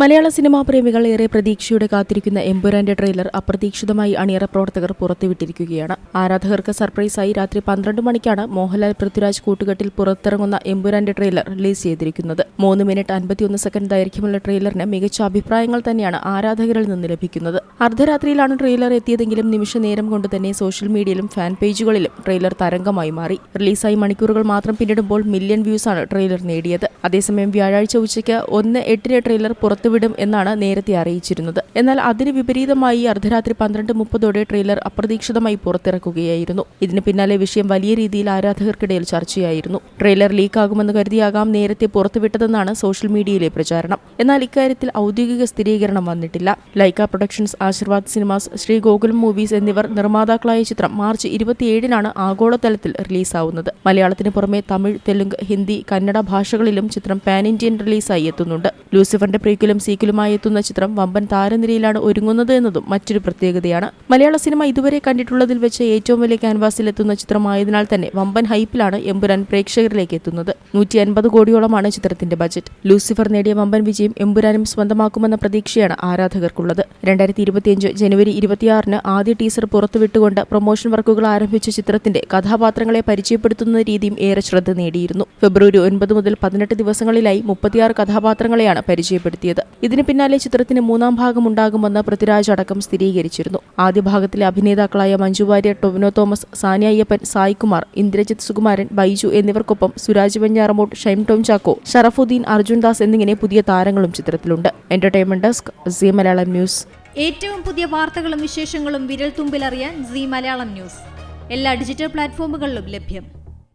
മലയാള cinema പ്രേമികൾ ഏറെ പ്രതീക്ഷയോടെ കാത്തിരിക്കുന്ന എമ്പുരാന്റെ ട്രെയിലർ അപ്രതീക്ഷിതമായി അണിയറ പ്രവർത്തകർ പുറത്തുവിട്ടിരിക്കുകയാണ്. ആരാധകർക്ക് സർപ്രൈസായി രാത്രി പന്ത്രണ്ട് മണിക്കാണ് മോഹൻലാൽ പൃഥ്വിരാജ് കൂട്ടുകെട്ടിൽ പുറത്തിറങ്ങുന്ന എമ്പുരാന്റെ ട്രെയിലർ റിലീസ് ചെയ്തിരിക്കുന്നത്. മൂന്ന് മിനിറ്റ് അൻപത്തിയൊന്ന് സെക്കൻഡ് ദൈർഘ്യമുള്ള ട്രെയിലറിന് മികച്ച അഭിപ്രായങ്ങൾ തന്നെയാണ് ആരാധകരിൽ നിന്ന് ലഭിക്കുന്നത്. അർദ്ധരാത്രിയിലാണ് ട്രെയിലർ എത്തിയതെങ്കിലും നിമിഷ നേരം കൊണ്ട് തന്നെ സോഷ്യൽ മീഡിയയിലും ഫാൻ പേജുകളിലും ട്രെയിലർ തരംഗമായി മാറി. റിലീസായി മണിക്കൂറുകൾ മാത്രം പിന്നിടുമ്പോൾ മില്യൺ വ്യൂസാണ് ട്രെയിലർ നേടിയത്. അതേസമയം വ്യാഴാഴ്ച ഉച്ചയ്ക്ക് ഒന്ന് എട്ടിന് ട്രെയിലർ പുറത്തുവിടും എന്നാണ് നേരത്തെ അറിയിച്ചിരുന്നത്. എന്നാൽ അതിന് വിപരീതമായി അർദ്ധരാത്രി പന്ത്രണ്ട് മുപ്പതോടെ ട്രെയിലർ അപ്രതീക്ഷിതമായി പുറത്തിറക്കുകയായിരുന്നു. ഇതിന് പിന്നാലെ വിഷയം വലിയ രീതിയിൽ ആരാധകർക്കിടയിൽ ചർച്ചയായിരുന്നു. ട്രെയിലർ ലീക്കാകുമെന്ന് കരുതിയാകാം നേരത്തെ പുറത്തുവിട്ടതെന്നാണ് സോഷ്യൽ മീഡിയയിലെ പ്രചാരണം. എന്നാൽ ഇക്കാര്യത്തിൽ ഔദ്യോഗിക സ്ഥിരീകരണം വന്നിട്ടില്ല. Lyca productions Aashirvad cinemas Sree Gokulam movies എന്നിവർ നിർമ്മാതാക്കളായ ചിത്രം മാർച്ച് ഇരുപത്തിയേഴിനാണ് ആഗോളതലത്തിൽ റിലീസാവുന്നത്. മലയാളത്തിന് പുറമെ തമിഴ് തെലുങ്ക് ഹിന്ദി കന്നഡ ഭാഷകളിലും ചിത്രം പാൻ ഇന്ത്യൻ റിലീസായി എത്തുന്നുണ്ട്. ലൂസിഫറിന്റെ പ്രീക്വലും സീക്വലുമായി എത്തുന്ന ചിത്രം വമ്പൻ താരനിരയിലാണ് ഒരുങ്ങുന്നത് എന്നതും മറ്റൊരു പ്രത്യേകതയാണ്. മലയാള സിനിമ ഇതുവരെ കണ്ടിട്ടുള്ളതിൽ വെച്ച് ഏറ്റവും വലിയ ക്യാൻവാസിൽ എത്തുന്ന ചിത്രമായതിനാൽ തന്നെ വമ്പൻ ഹൈപ്പിലാണ് എമ്പുരാൻ പ്രേക്ഷകരിലേക്ക് എത്തുന്നത്. നൂറ്റി അൻപത് കോടിയോളമാണ് ചിത്രത്തിന്റെ ബജറ്റ്. ലൂസിഫർ നേടിയ വമ്പൻ വിജയം എമ്പുരാനും സ്വന്തമാക്കുമെന്ന പ്രതീക്ഷയാണ് ആരാധകർക്കുള്ളത്. രണ്ടായിരത്തി ഇരുപത്തിയഞ്ച് ജനുവരി ഇരുപത്തിയാറിന് ആദ്യ ടീസർ പുറത്തുവിട്ടുകൊണ്ട് പ്രൊമോഷൻ വർക്കുകൾ ആരംഭിച്ച ചിത്രത്തിന്റെ കഥാപാത്രങ്ങളെ പരിചയപ്പെടുത്തുന്ന രീതിയും ഏറെ ശ്രദ്ധ നേടിയിരുന്നു. ഫെബ്രുവരി ഒൻപത് മുതൽ പതിനെട്ട് ദിവസങ്ങളിലായി മുപ്പത്തിയാറ് കഥാപാത്രങ്ങളെയാണ് പരിചയപ്പെടുത്തിയത്. ഇതിന് പിന്നാലെ ചിത്രത്തിന് മൂന്നാം ഭാഗം ഉണ്ടാകുമെന്ന് പൃഥ്വിരാജ് അടക്കം സ്ഥിരീകരിച്ചിരുന്നു. ആദ്യ ഭാഗത്തിലെ അഭിനേതാക്കളായ മഞ്ജു വാര്യർ ടൊവിനോ തോമസ് സാനിയ അയ്യപ്പൻ സായികുമാർ ഇന്ദ്രജിത് സുകുമാരൻ ബൈജു എന്നിവർക്കൊപ്പം സുരാജ് വെഞ്ഞാറമൂട്ട് ഷൈം ടോം ചാക്കോ ഷറഫുദ്ദീൻ അർജുൻ ദാസ് എന്നിങ്ങനെ പുതിയ താരങ്ങളും ചിത്രത്തിലുണ്ട്. Entertainment desk Zee Malayalam news. ഏറ്റവും പുതിയ വാർത്തകളും വിശേഷങ്ങളും വിരൽ തുമ്പിലറിയാൻ സി മലയാളം ന്യൂസ്. എല്ലാ ഡിജിറ്റൽ പ്ലാറ്റ്ഫോമുകളിലും ലഭ്യം.